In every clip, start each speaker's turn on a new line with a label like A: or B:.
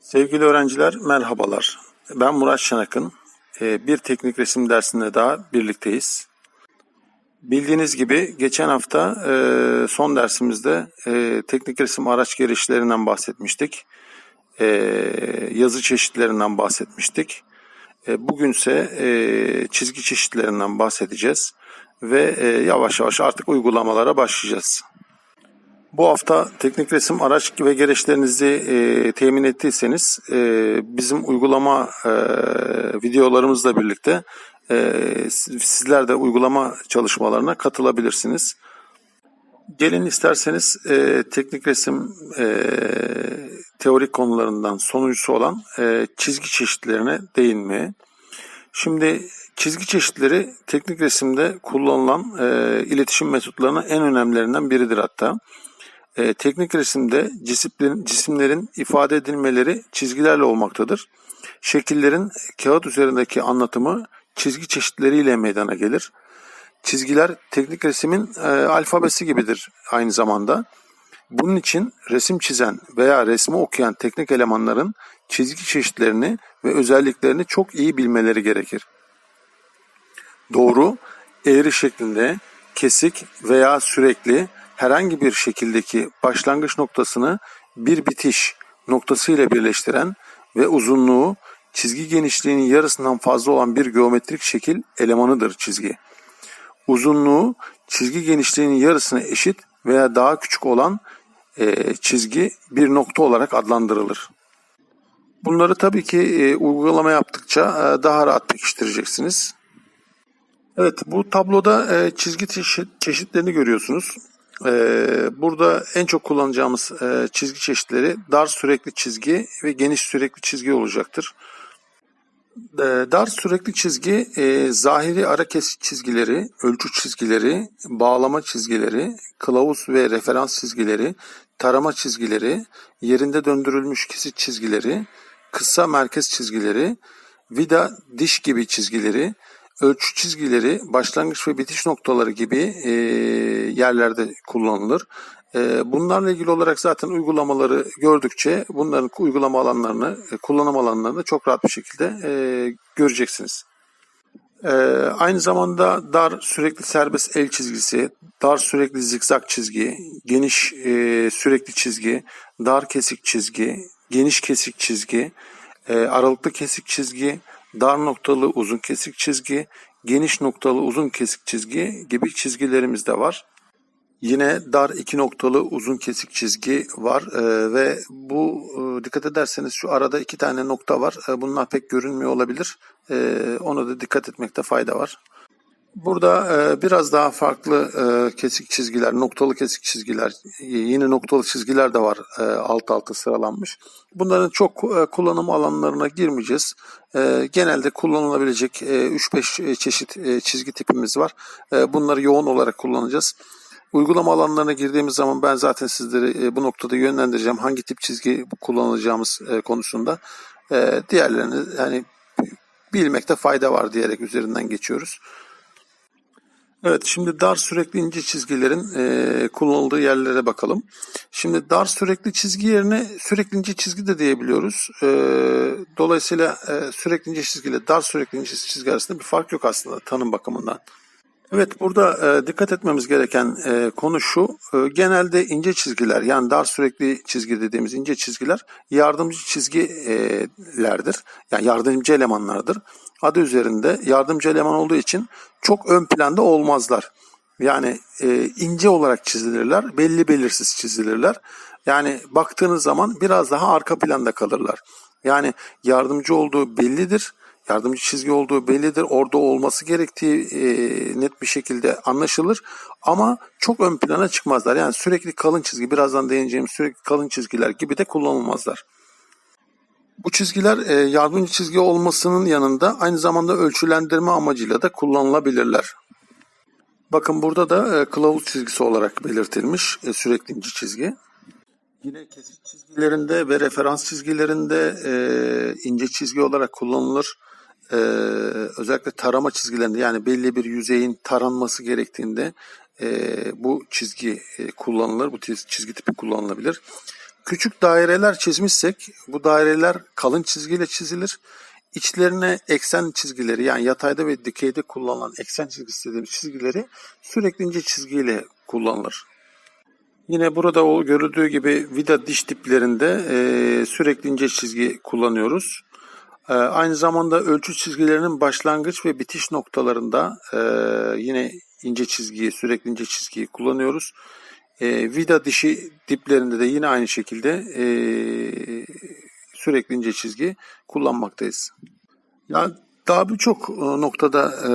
A: Sevgili öğrenciler merhabalar. Ben Murat Şanak'ın. Ee, Bir teknik resim dersinde daha birlikteyiz. Bildiğiniz gibi geçen hafta e, son dersimizde e, teknik resim araç gelişlerinden bahsetmiştik. E, Yazı çeşitlerinden bahsetmiştik. E, Bugünse e, çizgi çeşitlerinden bahsedeceğiz. Ve e, yavaş yavaş artık uygulamalara başlayacağız. Bu hafta teknik resim araç ve gereçlerinizi e, temin ettiyseniz e, bizim uygulama e, videolarımızla birlikte e, sizler de uygulama çalışmalarına katılabilirsiniz. Gelin isterseniz e, teknik resim e, teorik konularından sonuncusu olan e, çizgi çeşitlerine değinmeye. Şimdi çizgi çeşitleri teknik resimde kullanılan e, iletişim metotlarının en önemlilerinden biridir hatta. E, teknik resimde cisimlerin, cisimlerin ifade edilmeleri çizgilerle olmaktadır. Şekillerin kağıt üzerindeki anlatımı çizgi çeşitleriyle meydana gelir. Çizgiler teknik resmin e, alfabesi gibidir aynı zamanda. Bunun için resim çizen veya resmi okuyan teknik elemanların çizgi çeşitlerini ve özelliklerini çok iyi bilmeleri gerekir. Doğru, eğri şeklinde, kesik veya sürekli herhangi bir şekildeki başlangıç noktasını bir bitiş noktası ile birleştiren ve uzunluğu çizgi genişliğinin yarısından fazla olan bir geometrik şekil elemanıdır çizgi. Uzunluğu çizgi genişliğinin yarısına eşit veya daha küçük olan e, çizgi bir nokta olarak adlandırılır. Bunları tabii ki e, uygulama yaptıkça e, daha rahat pekiştireceksiniz. Evet bu tabloda e, çizgi çeşit, çeşitlerini görüyorsunuz. E, burada en çok kullanacağımız e, çizgi çeşitleri dar sürekli çizgi ve geniş sürekli çizgi olacaktır. E, dar sürekli çizgi e, zahiri ara kesit çizgileri, ölçü çizgileri, bağlama çizgileri, kılavuz ve referans çizgileri, tarama çizgileri, yerinde döndürülmüş kesit çizgileri, kısa merkez çizgileri, vida diş gibi çizgileri, ölçü çizgileri, başlangıç ve bitiş noktaları gibi e, yerlerde kullanılır. E, bunlarla ilgili olarak zaten uygulamaları gördükçe bunların uygulama alanlarını, e, kullanım alanlarını çok rahat bir şekilde e, göreceksiniz. E, aynı zamanda dar sürekli serbest el çizgisi, dar sürekli zikzak çizgi, geniş e, sürekli çizgi, dar kesik çizgi, geniş kesik çizgi, e, aralıklı kesik çizgi, dar noktalı uzun kesik çizgi, geniş noktalı uzun kesik çizgi gibi çizgilerimiz de var. Yine dar iki noktalı uzun kesik çizgi var e, ve bu e, dikkat ederseniz şu arada iki tane nokta var. E, bunlar pek görünmüyor olabilir. E, ona da dikkat etmekte fayda var. Burada e, biraz daha farklı e, kesik çizgiler, noktalı kesik çizgiler, yine noktalı çizgiler de var e, alt alta sıralanmış. Bunların çok e, kullanım alanlarına girmeyeceğiz. Genelde kullanılabilecek e, 3-5 çeşit çizgi tipimiz var. Bunları yoğun olarak kullanacağız. Uygulama alanlarına girdiğimiz zaman ben zaten sizleri bu noktada yönlendireceğim. Hangi tip çizgi kullanacağımız konusunda. E, diğerlerini yani bilmekte fayda var diyerek üzerinden geçiyoruz. Evet şimdi dar sürekli ince çizgilerin e, kullanıldığı yerlere bakalım. Şimdi dar sürekli çizgi yerine sürekli ince çizgi de diyebiliyoruz. E, dolayısıyla e, sürekli ince çizgi ile dar sürekli ince çizgi arasında bir fark yok aslında tanım bakımından. Evet burada e, dikkat etmemiz gereken e, konu şu. E, genelde ince çizgiler yani dar sürekli çizgi dediğimiz ince çizgiler yardımcı çizgilerdir. Yani yardımcı elemanlardır. Adı üzerinde yardımcı eleman olduğu için çok ön planda olmazlar. Yani e, ince olarak çizilirler, belli belirsiz çizilirler. Yani baktığınız zaman biraz daha arka planda kalırlar. Yani yardımcı olduğu bellidir yardımcı çizgi olduğu bellidir. Orada olması gerektiği e, net bir şekilde anlaşılır. Ama çok ön plana çıkmazlar. Yani sürekli kalın çizgi, birazdan değineceğim sürekli kalın çizgiler gibi de kullanılmazlar. Bu çizgiler e, yardımcı çizgi olmasının yanında aynı zamanda ölçülendirme amacıyla da kullanılabilirler. Bakın burada da e, kılavuz çizgisi olarak belirtilmiş e, sürekli ince çizgi. Yine kesit çizgilerinde ve referans çizgilerinde e, ince çizgi olarak kullanılır. E, özellikle tarama çizgilerinde yani belli bir yüzeyin taranması gerektiğinde e, bu çizgi e, kullanılır. Bu çizgi tipi kullanılabilir. Küçük daireler çizmişsek bu daireler kalın çizgiyle çizilir. İçlerine eksen çizgileri yani yatayda ve dikeyde kullanılan eksen çizgisi dediğimiz çizgileri sürekli ince çizgiyle kullanılır. Yine burada o görüldüğü gibi vida diş tiplerinde e, sürekli ince çizgi kullanıyoruz. E, aynı zamanda ölçü çizgilerinin başlangıç ve bitiş noktalarında e, yine ince çizgiyi, sürekli ince çizgiyi kullanıyoruz. E, vida dişi diplerinde de yine aynı şekilde e, sürekli ince çizgi kullanmaktayız. Ya daha birçok noktada e,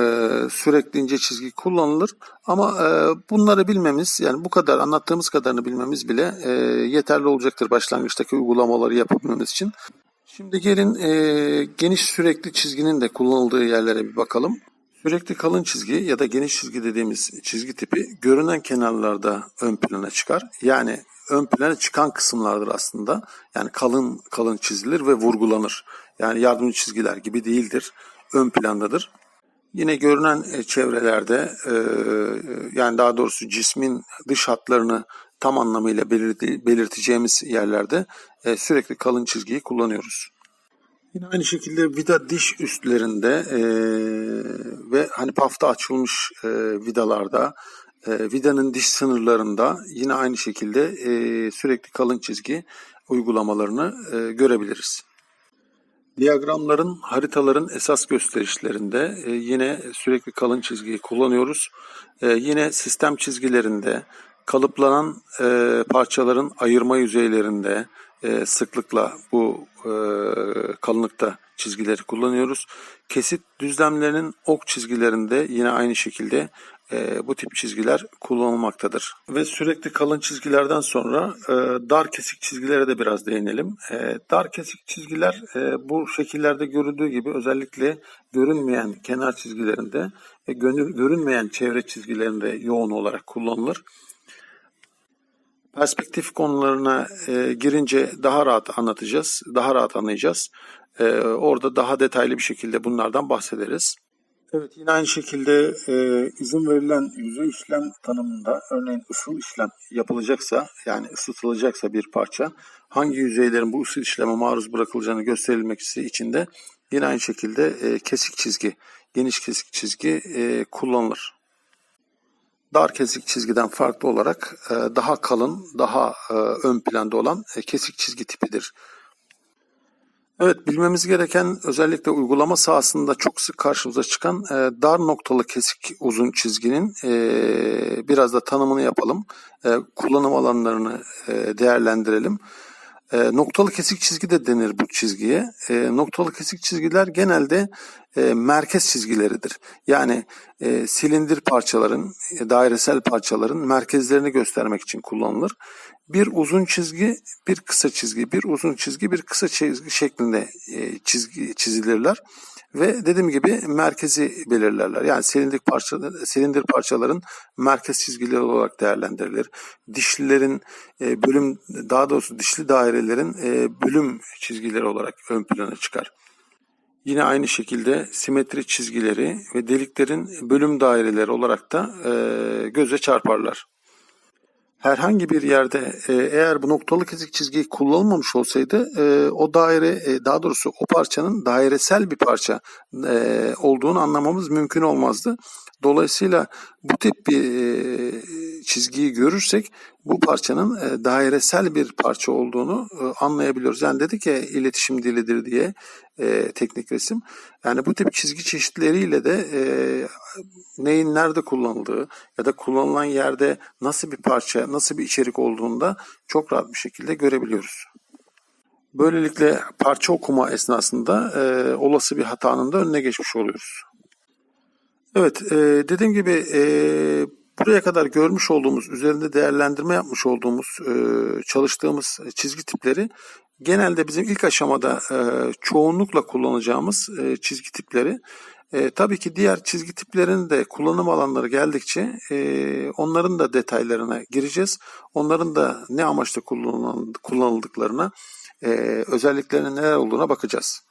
A: sürekli ince çizgi kullanılır ama e, bunları bilmemiz yani bu kadar anlattığımız kadarını bilmemiz bile e, yeterli olacaktır başlangıçtaki uygulamaları yapabilmemiz için. Şimdi gelin e, geniş sürekli çizginin de kullanıldığı yerlere bir bakalım. Sürekli kalın çizgi ya da geniş çizgi dediğimiz çizgi tipi görünen kenarlarda ön plana çıkar. Yani ön plana çıkan kısımlardır aslında. Yani kalın kalın çizilir ve vurgulanır. Yani yardımcı çizgiler gibi değildir. Ön plandadır. Yine görünen e, çevrelerde yani daha doğrusu cismin dış hatlarını tam anlamıyla belirteceğimiz yerlerde e, sürekli kalın çizgiyi kullanıyoruz. Yine aynı şekilde vida diş üstlerinde e, ve hani pafta açılmış e, vidalarda e, vidanın diş sınırlarında yine aynı şekilde e, sürekli kalın çizgi uygulamalarını e, görebiliriz. Diyagramların, haritaların esas gösterişlerinde e, yine sürekli kalın çizgiyi kullanıyoruz. E, yine sistem çizgilerinde, kalıplanan e, parçaların ayırma yüzeylerinde e, sıklıkla bu e, kalınlıkta çizgileri kullanıyoruz. Kesit düzlemlerinin ok çizgilerinde yine aynı şekilde e, bu tip çizgiler kullanılmaktadır. Ve sürekli kalın çizgilerden sonra e, dar kesik çizgilere de biraz değinelim. E, dar kesik çizgiler e, bu şekillerde görüldüğü gibi özellikle görünmeyen kenar çizgilerinde ve görünmeyen çevre çizgilerinde yoğun olarak kullanılır. Perspektif konularına e, girince daha rahat anlatacağız, daha rahat anlayacağız. E, orada daha detaylı bir şekilde bunlardan bahsederiz. Evet yine aynı şekilde e, izin verilen yüzey işlem tanımında örneğin ısıl işlem yapılacaksa yani ısıtılacaksa bir parça hangi yüzeylerin bu ısı işleme maruz bırakılacağını gösterilmek için de yine aynı şekilde e, kesik çizgi, geniş kesik çizgi e, kullanılır. Dar kesik çizgiden farklı olarak e, daha kalın, daha e, ön planda olan e, kesik çizgi tipidir. Evet bilmemiz gereken özellikle uygulama sahasında çok sık karşımıza çıkan e, dar noktalı kesik uzun çizginin e, biraz da tanımını yapalım. E, kullanım alanlarını e, değerlendirelim. E, noktalı kesik çizgi de denir bu çizgiye. E, noktalı kesik çizgiler genelde e, merkez çizgileridir. Yani e, silindir parçaların, e, dairesel parçaların merkezlerini göstermek için kullanılır. Bir uzun çizgi, bir kısa çizgi, bir uzun çizgi, bir kısa çizgi şeklinde e, çizgi çizilirler ve dediğim gibi merkezi belirlerler. Yani silindir parça silindir parçaların merkez çizgileri olarak değerlendirilir. Dişlilerin e, bölüm daha doğrusu dişli dairelerin e, bölüm çizgileri olarak ön plana çıkar. Yine aynı şekilde simetri çizgileri ve deliklerin bölüm daireleri olarak da e, göze çarparlar. Herhangi bir yerde e, eğer bu noktalı kesik çizgi kullanılmamış olsaydı e, o daire e, daha doğrusu o parçanın dairesel bir parça e, olduğunu anlamamız mümkün olmazdı. Dolayısıyla bu tip bir e, çizgiyi görürsek bu parçanın e, dairesel bir parça olduğunu e, anlayabiliyoruz. Yani dedik ya iletişim dilidir diye teknik resim. Yani bu tip çizgi çeşitleriyle de neyin nerede kullanıldığı ya da kullanılan yerde nasıl bir parça, nasıl bir içerik olduğunda çok rahat bir şekilde görebiliyoruz. Böylelikle parça okuma esnasında e, olası bir hatanın da önüne geçmiş oluyoruz. Evet, e, dediğim gibi e, buraya kadar görmüş olduğumuz, üzerinde değerlendirme yapmış olduğumuz, e, çalıştığımız çizgi tipleri genelde bizim ilk aşamada e, çoğunlukla kullanacağımız e, çizgi tipleri. E, tabii ki diğer çizgi tiplerinin de kullanım alanları geldikçe e, onların da detaylarına gireceğiz. Onların da ne amaçla kullanıldıklarına, e, özelliklerinin neler olduğuna bakacağız.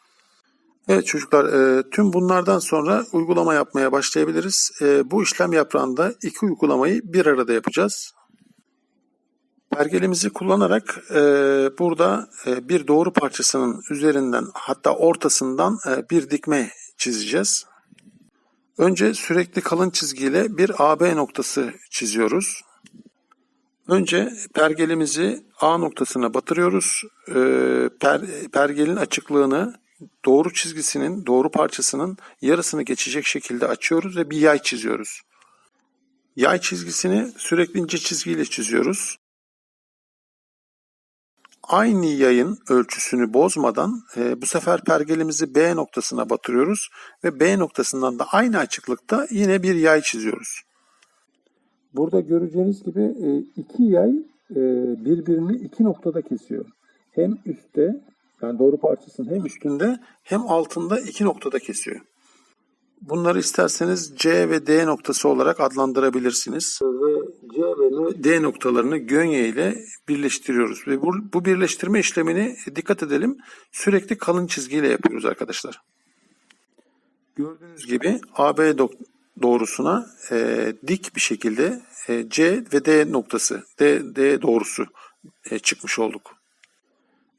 A: Evet çocuklar e, tüm bunlardan sonra uygulama yapmaya başlayabiliriz. E, bu işlem yaprağında iki uygulamayı bir arada yapacağız. Pergelimizi kullanarak e, burada bir doğru parçasının üzerinden hatta ortasından bir dikme çizeceğiz. Önce sürekli kalın çizgiyle bir AB noktası çiziyoruz. Önce pergelimizi A noktasına batırıyoruz. Per, pergelin açıklığını doğru çizgisinin, doğru parçasının yarısını geçecek şekilde açıyoruz ve bir yay çiziyoruz. Yay çizgisini sürekli ince çizgiyle çiziyoruz. Aynı yayın ölçüsünü bozmadan e, bu sefer pergelimizi B noktasına batırıyoruz ve B noktasından da aynı açıklıkta yine bir yay çiziyoruz. Burada göreceğiniz gibi e, iki yay e, birbirini iki noktada kesiyor. Hem üstte yani doğru parçasının hem üstünde hem altında iki noktada kesiyor. Bunları isterseniz C ve D noktası olarak adlandırabilirsiniz. Ve C ve D noktalarını gönye ile birleştiriyoruz. Ve bu, bu birleştirme işlemini dikkat edelim sürekli kalın çizgiyle yapıyoruz arkadaşlar. Gördüğünüz gibi AB doğrusuna e, dik bir şekilde e, C ve D noktası, D, D doğrusu e, çıkmış olduk.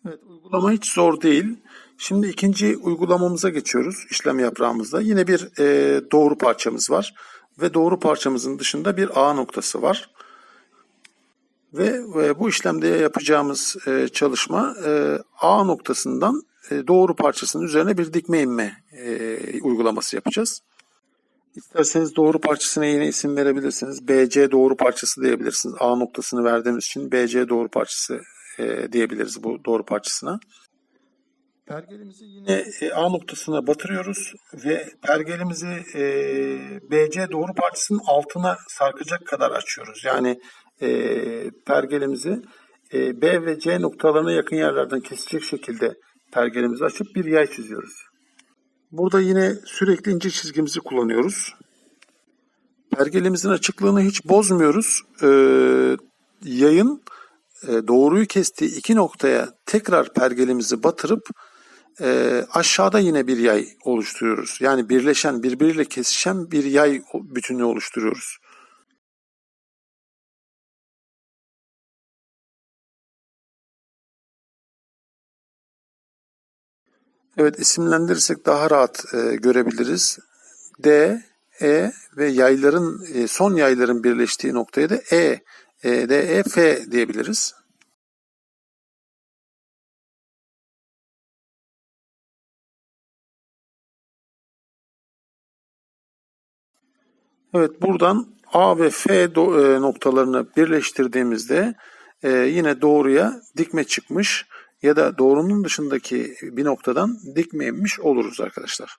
A: Evet, uygulama hiç zor değil. Şimdi ikinci uygulamamıza geçiyoruz işlem yaprağımızda. Yine bir e, doğru parçamız var ve doğru parçamızın dışında bir A noktası var. Ve, ve bu işlemde yapacağımız e, çalışma e, A noktasından e, doğru parçasının üzerine bir dikme inme e, uygulaması yapacağız. İsterseniz doğru parçasına yine isim verebilirsiniz. BC doğru parçası diyebilirsiniz. A noktasını verdiğimiz için BC doğru parçası e, diyebiliriz bu doğru parçasına. Pergelimizi yine e, A noktasına batırıyoruz ve pergelimizi e, BC doğru parçasının altına sarkacak kadar açıyoruz. Yani e, pergelimizi e, B ve C noktalarına yakın yerlerden kesecek şekilde pergelimizi açıp bir yay çiziyoruz. Burada yine sürekli ince çizgimizi kullanıyoruz. Pergelimizin açıklığını hiç bozmuyoruz. Ee, yayın e, doğruyu kestiği iki noktaya tekrar pergelimizi batırıp e, aşağıda yine bir yay oluşturuyoruz. Yani birleşen, birbiriyle kesişen bir yay bütünlüğü oluşturuyoruz. Evet isimlendirirsek daha rahat e, görebiliriz. D, E ve yayların e, son yayların birleştiği noktaya da E, e D, E, F diyebiliriz. Evet buradan A ve F e, noktalarını birleştirdiğimizde e, yine doğruya dikme çıkmış ya da doğrunun dışındaki bir noktadan dikme inmiş oluruz arkadaşlar.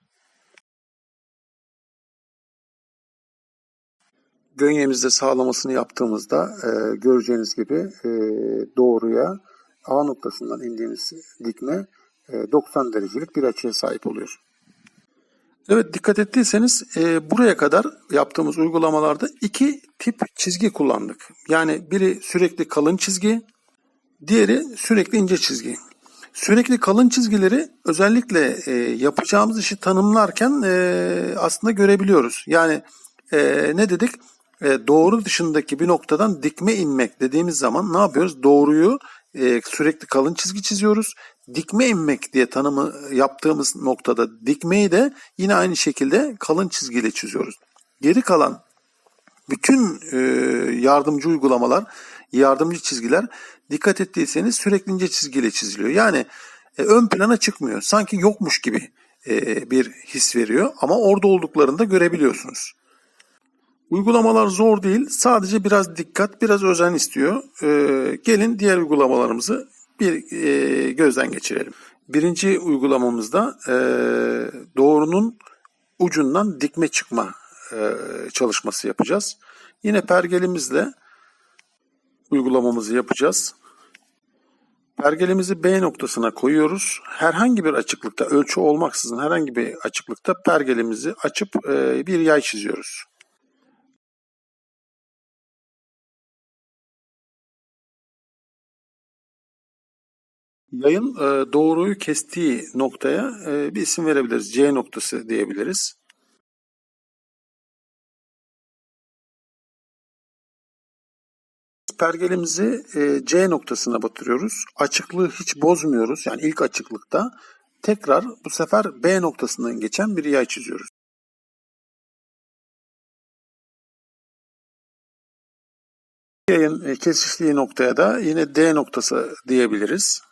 A: Gönyemizde sağlamasını yaptığımızda e, göreceğiniz gibi e, doğruya A noktasından indiğimiz dikme e, 90 derecelik bir açıya sahip oluyor. Evet dikkat ettiyseniz e, buraya kadar yaptığımız uygulamalarda iki tip çizgi kullandık. Yani biri sürekli kalın çizgi, diğeri sürekli ince çizgi. Sürekli kalın çizgileri özellikle e, yapacağımız işi tanımlarken e, aslında görebiliyoruz. Yani e, ne dedik? Doğru dışındaki bir noktadan dikme inmek dediğimiz zaman ne yapıyoruz? Doğruyu e, sürekli kalın çizgi çiziyoruz. Dikme inmek diye tanımı yaptığımız noktada dikmeyi de yine aynı şekilde kalın çizgiyle çiziyoruz. Geri kalan bütün e, yardımcı uygulamalar, yardımcı çizgiler dikkat ettiyseniz sürekli ince çizgiyle çiziliyor. Yani e, ön plana çıkmıyor. Sanki yokmuş gibi e, bir his veriyor ama orada olduklarını da görebiliyorsunuz. Uygulamalar zor değil. Sadece biraz dikkat, biraz özen istiyor. Ee, gelin diğer uygulamalarımızı bir e, gözden geçirelim. Birinci uygulamamızda e, doğrunun ucundan dikme çıkma e, çalışması yapacağız. Yine pergelimizle uygulamamızı yapacağız. Pergelimizi B noktasına koyuyoruz. Herhangi bir açıklıkta, ölçü olmaksızın herhangi bir açıklıkta pergelimizi açıp e, bir yay çiziyoruz. Yayın e, doğruyu kestiği noktaya e, bir isim verebiliriz. C noktası diyebiliriz. Pergelimizi e, C noktasına batırıyoruz. Açıklığı hiç bozmuyoruz. Yani ilk açıklıkta tekrar bu sefer B noktasından geçen bir yay çiziyoruz. Yayın e, kesiştiği noktaya da yine D noktası diyebiliriz.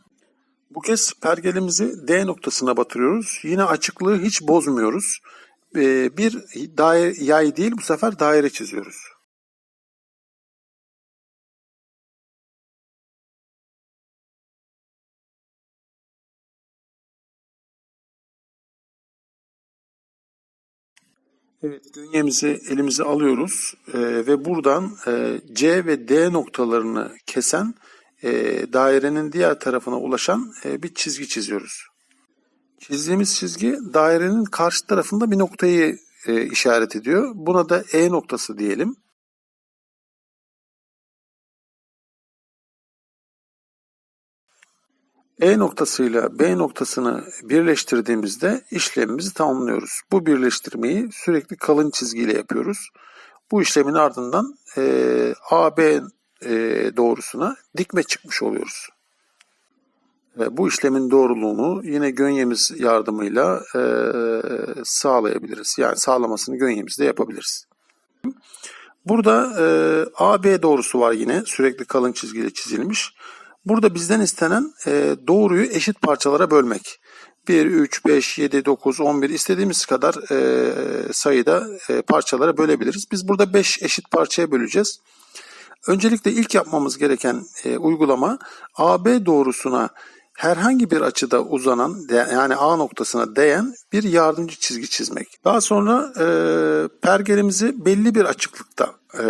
A: Bu kez pergelimizi D noktasına batırıyoruz. Yine açıklığı hiç bozmuyoruz. E, bir daire, yay değil bu sefer daire çiziyoruz. Evet, günyemizi elimize alıyoruz e, ve buradan e, C ve D noktalarını kesen e, dairenin diğer tarafına ulaşan e, bir çizgi çiziyoruz. Çizdiğimiz çizgi dairenin karşı tarafında bir noktayı e, işaret ediyor. Buna da E noktası diyelim. E noktasıyla B noktasını birleştirdiğimizde işlemimizi tamamlıyoruz. Bu birleştirmeyi sürekli kalın çizgiyle yapıyoruz. Bu işlemin ardından e, AB e, doğrusuna dikme çıkmış oluyoruz. E, bu işlemin doğruluğunu yine gönyemiz yardımıyla e, sağlayabiliriz. Yani sağlamasını gönyemizde yapabiliriz. Burada e, AB doğrusu var yine sürekli kalın çizgiyle çizilmiş. Burada bizden istenen e, doğruyu eşit parçalara bölmek. 1, 3, 5, 7, 9, 11 istediğimiz kadar e, sayıda e, parçalara bölebiliriz. Biz burada 5 eşit parçaya böleceğiz. Öncelikle ilk yapmamız gereken e, uygulama AB doğrusuna herhangi bir açıda uzanan yani A noktasına değen bir yardımcı çizgi çizmek. Daha sonra e, pergelimizi belli bir açıklıkta e,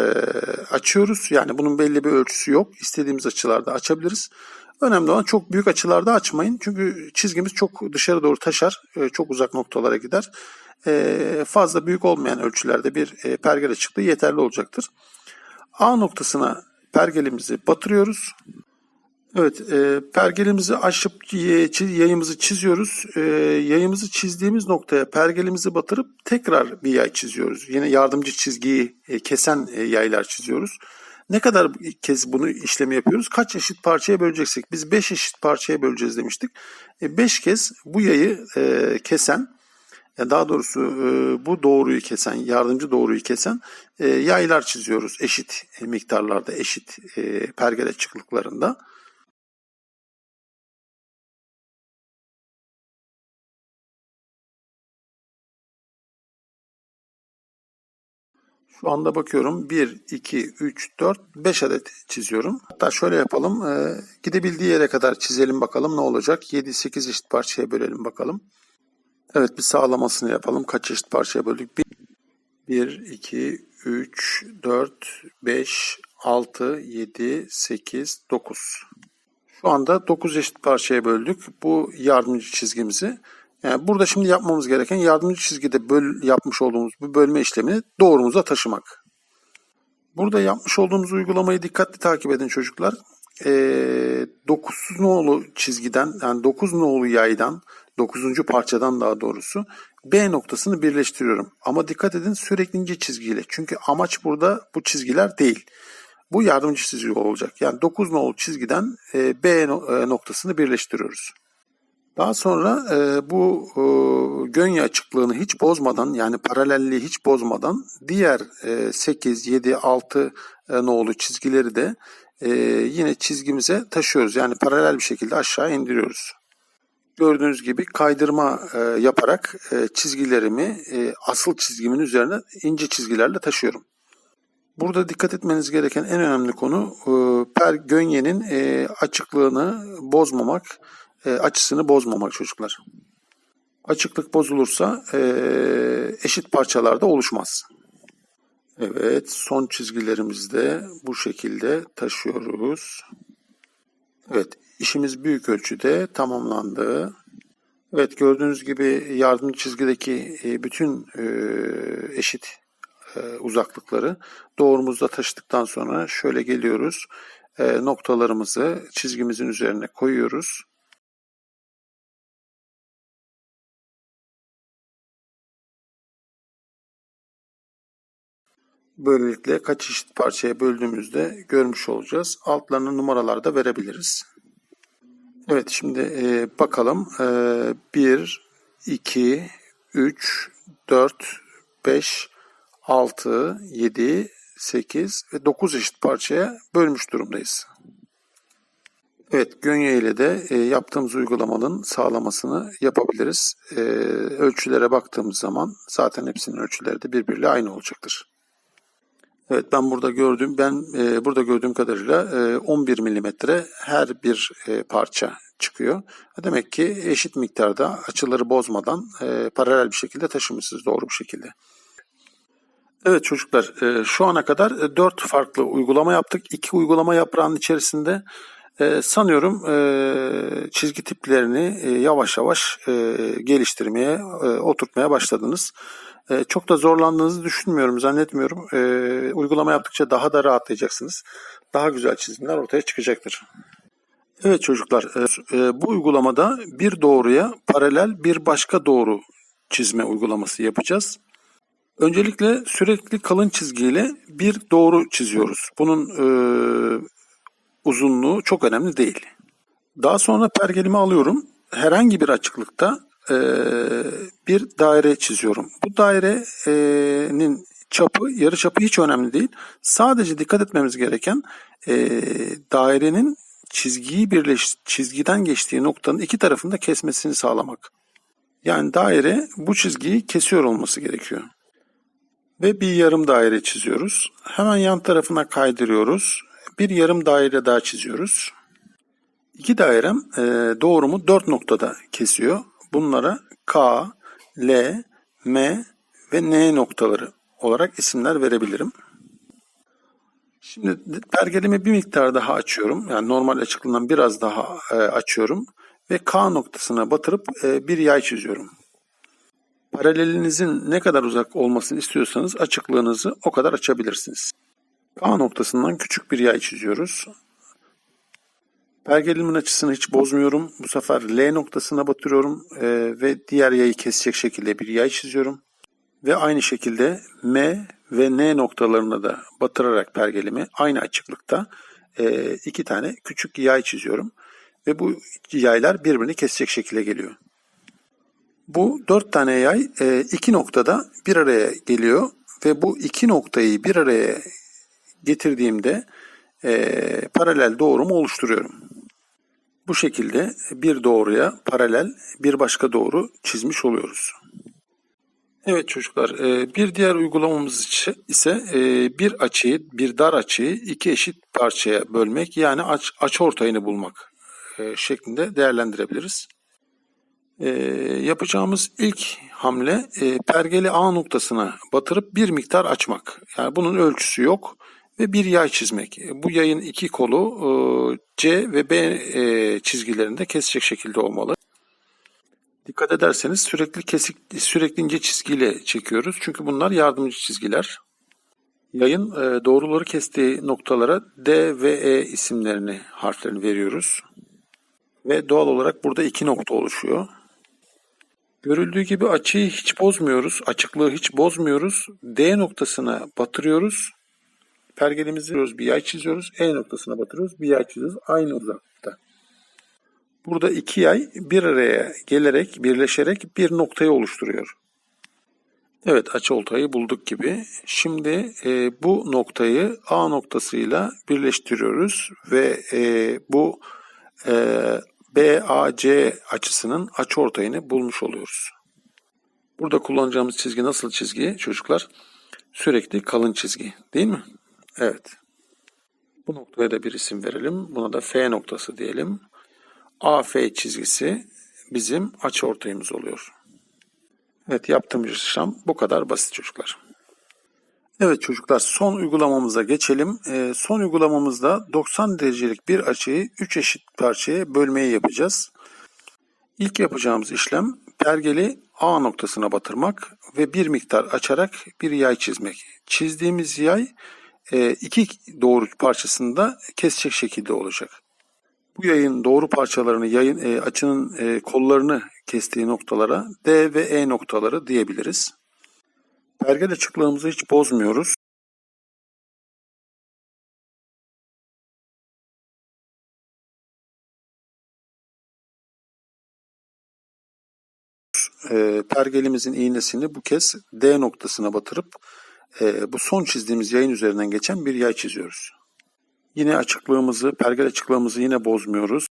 A: açıyoruz. Yani bunun belli bir ölçüsü yok. İstediğimiz açılarda açabiliriz. Önemli olan çok büyük açılarda açmayın. Çünkü çizgimiz çok dışarı doğru taşar. E, çok uzak noktalara gider. E, fazla büyük olmayan ölçülerde bir e, pergel açıklığı yeterli olacaktır. A noktasına pergelimizi batırıyoruz. Evet, e, pergelimizi açıp yayımızı çiziyoruz. E, yayımızı çizdiğimiz noktaya pergelimizi batırıp tekrar bir yay çiziyoruz. Yine yardımcı çizgiyi e, kesen e, yaylar çiziyoruz. Ne kadar kez bunu işlemi yapıyoruz? Kaç eşit parçaya böleceksek? Biz 5 eşit parçaya böleceğiz demiştik. 5 e, kez bu yayı e, kesen, e, daha doğrusu e, bu doğruyu kesen, yardımcı doğruyu kesen e, yaylar çiziyoruz eşit miktarlarda, eşit e, pergel açıklıklarında. Şu anda bakıyorum 1, 2, 3, 4, 5 adet çiziyorum. Hatta şöyle yapalım. E, gidebildiği yere kadar çizelim bakalım ne olacak. 7, 8 eşit parçaya bölelim bakalım. Evet bir sağlamasını yapalım. Kaç eşit parçaya böldük? 1, 1 2, 3, 4, 5, 6, 7, 8, 9. Şu anda 9 eşit parçaya böldük bu yardımcı çizgimizi. Yani burada şimdi yapmamız gereken yardımcı çizgide böl, yapmış olduğumuz bu bölme işlemini doğrumuza taşımak. Burada yapmış olduğumuz uygulamayı dikkatli takip edin çocuklar. E, 9 nolu çizgiden yani 9 nolu yaydan 9. parçadan daha doğrusu B noktasını birleştiriyorum. Ama dikkat edin sürekli ince çizgiyle. Çünkü amaç burada bu çizgiler değil. Bu yardımcı çizgi olacak. Yani 9 nolu çizgiden e, B noktasını birleştiriyoruz. Daha sonra e, bu e, gönye açıklığını hiç bozmadan yani paralelliği hiç bozmadan diğer e, 8, 7, 6 e, nolu çizgileri de e, yine çizgimize taşıyoruz. Yani paralel bir şekilde aşağı indiriyoruz. Gördüğünüz gibi kaydırma e, yaparak e, çizgilerimi e, asıl çizgimin üzerine ince çizgilerle taşıyorum. Burada dikkat etmeniz gereken en önemli konu e, per gönyenin e, açıklığını bozmamak e, açısını bozmamak çocuklar. Açıklık bozulursa e, eşit parçalarda oluşmaz. Evet son çizgilerimizi de bu şekilde taşıyoruz. Evet İşimiz büyük ölçüde tamamlandı. Evet gördüğünüz gibi yardımcı çizgideki e, bütün e, eşit e, uzaklıkları doğrumuzda taşıdıktan sonra şöyle geliyoruz. Noktalarımızı çizgimizin üzerine koyuyoruz. Böylelikle kaç eşit parçaya böldüğümüzde görmüş olacağız. Altlarına numaralar da verebiliriz. Evet şimdi e, bakalım. E, 1, 2, 3, 4, 5, 6, 7, 8 ve 9 eşit parçaya bölmüş durumdayız. Evet, Gönye ile de e, yaptığımız uygulamanın sağlamasını yapabiliriz. E, ölçülere baktığımız zaman zaten hepsinin ölçüleri de birbiriyle aynı olacaktır. Evet, ben burada gördüğüm ben e, burada gördüğüm kadarıyla e, 11 milimetre her bir e, parça çıkıyor. Demek ki eşit miktarda açıları bozmadan e, paralel bir şekilde taşımışsınız doğru bir şekilde. Evet çocuklar e, şu ana kadar 4 farklı uygulama yaptık. 2 uygulama yaprağının içerisinde e, sanıyorum e, çizgi tiplerini e, yavaş yavaş e, geliştirmeye, e, oturtmaya başladınız. E, çok da zorlandığınızı düşünmüyorum, zannetmiyorum. E, uygulama yaptıkça daha da rahatlayacaksınız. Daha güzel çizimler ortaya çıkacaktır. Evet çocuklar, e, e, bu uygulamada bir doğruya paralel bir başka doğru çizme uygulaması yapacağız. Öncelikle sürekli kalın çizgiyle bir doğru çiziyoruz. Bunun e, uzunluğu çok önemli değil. Daha sonra pergelimi alıyorum. Herhangi bir açıklıkta e, bir daire çiziyorum. Bu dairenin çapı, yarı çapı hiç önemli değil. Sadece dikkat etmemiz gereken e, dairenin çizgiyi birleş, çizgiden geçtiği noktanın iki tarafında kesmesini sağlamak. Yani daire bu çizgiyi kesiyor olması gerekiyor. Ve bir yarım daire çiziyoruz. Hemen yan tarafına kaydırıyoruz. Bir yarım daire daha çiziyoruz. İki dairem e, doğrumu dört noktada kesiyor. Bunlara K, L, M ve N noktaları olarak isimler verebilirim. Şimdi pergelimi bir miktar daha açıyorum. Yani normal açıklığından biraz daha e, açıyorum. Ve K noktasına batırıp e, bir yay çiziyorum. Paralelinizin ne kadar uzak olmasını istiyorsanız açıklığınızı o kadar açabilirsiniz. K noktasından küçük bir yay çiziyoruz. Pergelimin açısını hiç bozmuyorum. Bu sefer L noktasına batırıyorum e, ve diğer yayı kesecek şekilde bir yay çiziyorum. Ve aynı şekilde M ve N noktalarına da batırarak pergelimi aynı açıklıkta e, iki tane küçük yay çiziyorum. Ve bu yaylar birbirini kesecek şekilde geliyor. Bu dört tane yay e, iki noktada bir araya geliyor ve bu iki noktayı bir araya getirdiğimde e, paralel doğrumu oluşturuyorum. Bu şekilde bir doğruya paralel bir başka doğru çizmiş oluyoruz. Evet çocuklar e, bir diğer uygulamamız ise e, bir açıyı bir dar açıyı iki eşit parçaya bölmek yani aç, açı ortayını bulmak e, şeklinde değerlendirebiliriz. Yapacağımız ilk hamle pergeli A noktasına batırıp bir miktar açmak. Yani bunun ölçüsü yok ve bir yay çizmek. Bu yayın iki kolu C ve B çizgilerinde kesecek şekilde olmalı. Dikkat ederseniz sürekli kesik sürekli ince çizgiyle çekiyoruz. Çünkü bunlar yardımcı çizgiler. Yayın e, doğruları kestiği noktalara D ve E isimlerini, harflerini veriyoruz. Ve doğal olarak burada iki nokta oluşuyor. Görüldüğü gibi açıyı hiç bozmuyoruz. Açıklığı hiç bozmuyoruz. D noktasına batırıyoruz. Pergelimizi bir yay çiziyoruz. E noktasına batırıyoruz. Bir yay çiziyoruz. Aynı uzaklıkta. Burada iki yay bir araya gelerek, birleşerek bir noktayı oluşturuyor. Evet açı oltayı bulduk gibi. Şimdi e, bu noktayı A noktasıyla birleştiriyoruz ve e, bu e, BAC açısının açı ortayını bulmuş oluyoruz. Burada kullanacağımız çizgi nasıl çizgi çocuklar? Sürekli kalın çizgi değil mi? Evet. Bu noktaya da bir isim verelim. Buna da F noktası diyelim. AF çizgisi bizim açı ortayımız oluyor. Evet yaptığımız işlem bu kadar basit çocuklar. Evet çocuklar son uygulamamıza geçelim. Ee, son uygulamamızda 90 derecelik bir açıyı 3 eşit parçaya bölmeyi yapacağız. İlk yapacağımız işlem pergeli A noktasına batırmak ve bir miktar açarak bir yay çizmek. Çizdiğimiz yay e, iki doğru parçasında kesecek şekilde olacak. Bu yayın doğru parçalarını yayın e, açının e, kollarını kestiği noktalara D ve E noktaları diyebiliriz. Pergel açıklığımızı hiç bozmuyoruz. Pergelimizin iğnesini bu kez D noktasına batırıp e, bu son çizdiğimiz yayın üzerinden geçen bir yay çiziyoruz. Yine açıklığımızı, pergel açıklığımızı yine bozmuyoruz.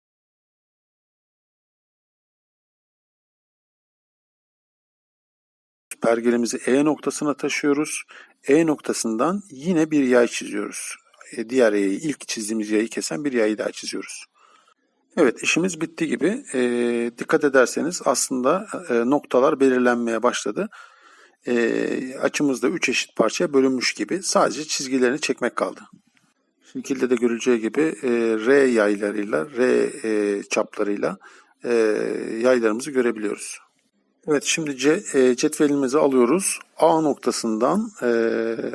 A: Pergelimizi E noktasına taşıyoruz. E noktasından yine bir yay çiziyoruz. E, diğer yayı, ilk çizdiğimiz yayı kesen bir yayı daha çiziyoruz. Evet işimiz bitti gibi. E, dikkat ederseniz aslında e, noktalar belirlenmeye başladı. E, açımızda 3 eşit parçaya bölünmüş gibi. Sadece çizgilerini çekmek kaldı. Şekilde de görüleceği gibi e, R yaylarıyla, R e, çaplarıyla e, yaylarımızı görebiliyoruz. Evet şimdi ce, e, cetvelimizi alıyoruz. A noktasından e,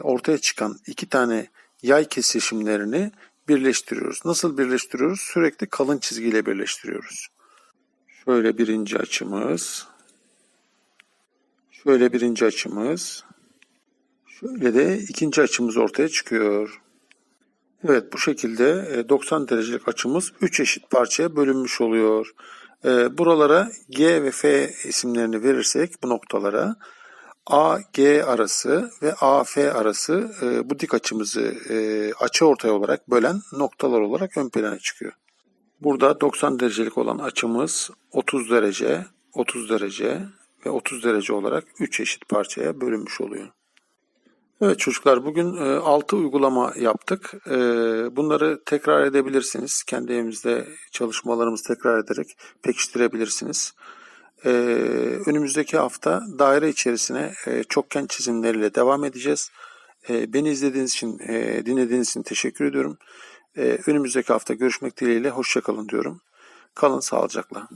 A: ortaya çıkan iki tane yay kesişimlerini birleştiriyoruz. Nasıl birleştiriyoruz? Sürekli kalın çizgiyle birleştiriyoruz. Şöyle birinci açımız. Şöyle birinci açımız. Şöyle de ikinci açımız ortaya çıkıyor. Evet bu şekilde e, 90 derecelik açımız 3 eşit parçaya bölünmüş oluyor. E, Buralara G ve F isimlerini verirsek bu noktalara A, G arası ve A, F arası e, bu dik açımızı e, açı ortay olarak bölen noktalar olarak ön plana çıkıyor. Burada 90 derecelik olan açımız 30 derece, 30 derece ve 30 derece olarak 3 eşit parçaya bölünmüş oluyor. Evet çocuklar bugün 6 uygulama yaptık. E, Bunları tekrar edebilirsiniz. Kendi evinizde çalışmalarımızı tekrar ederek pekiştirebilirsiniz. E, Önümüzdeki hafta daire içerisine e, çokgen çizimleriyle devam edeceğiz. E, Beni izlediğiniz için, e, dinlediğiniz için teşekkür ediyorum. E, Önümüzdeki hafta görüşmek dileğiyle hoşçakalın diyorum. Kalın sağlıcakla.